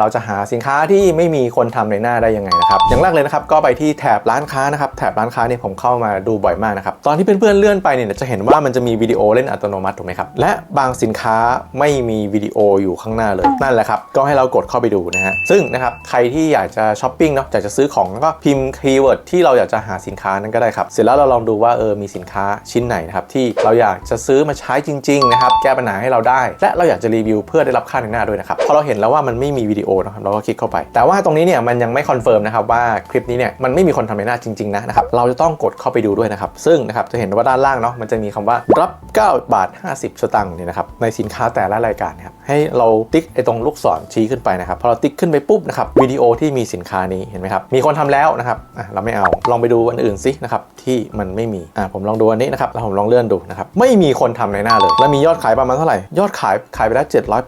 เราจะหาสินค้าที่ไม่มีคนทำในหน้าได้ยังไงนะครับ อย่างแรกเลยนะครับก็ไปที่แถบร้านค้านะครับแถบร้านค้าเนี่ยผมเข้ามาดูบ่อยมากนะครับตอนที่เพื่อนๆเลื่อนไปเนี่ยจะเห็นว่ามันจะมีวิดีโอเล่นอัตโนมัติถูกไหมครับและบางสินค้าไม่มีวิดีโออยู่ข้างหน้าเลยนั่นแหละครับก็ให้เรากดเข้าไปดูนะฮะซึ่งนะครับใครที่อยากจะช้อปปิ้งเนาะอยากจะซื้อของก็พิมพ์คีย์เวิร์ดที่เราอยากจะหาสินค้านั้นก็ได้ครับเสร็จแล้วเราลองดูว่าเออมีสินค้าชิ้นไหนนะครับที่เราอยากจะซื้อมาใช้จริงๆนะครับแก้ปัญหาให้เราได้ และเราอยากจะรีวิวเพื่อได้รับค่าในหน้าด้วยนะครับพอเราเห็นแล้วว่ามันไม่มีวิดีโอนะครับเราก็คลิกเข้าไป แต่ว่าตรงนี้เนี่ยมันยังไม่คอนเฟิร์มนะครับว่าคลิปนี้เนี่ยมันไม่มีคนทำในหน้าจริงๆนะนะครับเราจะต้องกดเข้าไปดูด้วยนะครับซึ่งนะครับจะเห็นว่าด้านล่างเนาะมันจะมีคำว่ารับ 9 บาท 50 สตางค์เนี่ยนะครับในสินค้าแต่ละรายการนะครับให้เราติ๊กไอ้ตรงลูกศรชี้ขึ้นไปนะครับพอเราติ๊กขึ้นไปปุ๊บนะครับวิดีโอที่มีสินค้านี้เห็นไหมครับมีคนทำแล้วนะครับอะเราไม่เอาลองไปดูอันอื่นสินะครับที่มันไม่มีอะผมลองดูอันนี้นะครับแล้วผมลองเลื่อนดูนะครับไม่มีคนทำในหน้าเลย แล้วมียอดขายประมาณเท่าไหร่ยอดขายขายไปแล้ว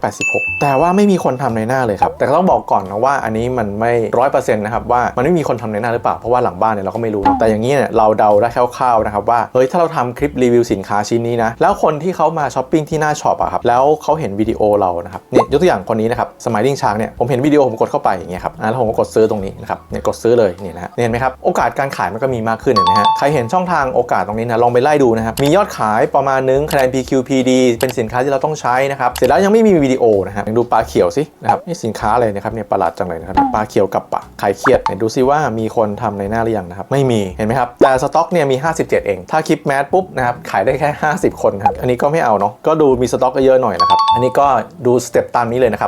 786 แต่ว่าไม่มีคนทำในหน้าเลยครับแต่ก็ต้องบอกก่อนนะว่าอันนี้มันไม่ร้อยเปอร์เซ็นต์นะครับว่ามันไม่มีคนทำในหน้าหรือเปล่าเพราะว่าหลังบ้านเนี่ยเราก็ไม่รู้แต่อย่างนี้เนี่ยเราเดาได้คร่าวๆนะครับว่าเฮ้ยถ้าเราทำคลิปรีวิวสินค้าชิ้นนี้นะแล้วคนที่เขามาช้อปปิ้งที่หน้าช็อปอะครับแล้วเขาเห็นวิดีโอเรานะครับเนี่ยยกตัวอย่างคนนี้นะครับสมัยดิ้งช้างเนี่ยผมเห็นวิดีโอผมกดเข้าไปอย่างเงี้ยครับอะแล้วผมก็กดซื้อตรงนี้นะครับเนี่ยกดซื้อเลยนี่นะเห็นไหมครับโอกาสการขายมันก็มีมากขึ้นเห็นไหมฮะใครเห็นช่องทางโอกาสตรงนี้นะลองไปไล่ดูนะครับมียอดขายประมาณนึงคะแนน PQPD เป็นสินค้าที่เราต้องใช้นะครับเสร็จแล้วยังไม่มีวิดีโอนะครับยังดูปลาเขียวสินะครับนี่สินค้าอะไรนะครับเนี่ยประหลาดจังเลยนะครับปลาเขียวกับปลาใครเครียดไหนดูซิว่ามีคนทำในหน้าหรือยังนะครับไม่มีเห็นไหมครับแต่สต็อกเนี่ยมี 57 เอง ถ้าคลิปแมสปุ๊บนะครับขายได้แค่ 50 คนครับอันนี้ก็ไม่เอาเนาะก็ดูมีสต็อกเยอะหน่อยนะครับอันนี้ก็ดูสเต็ปตามนี้เลยนะครับ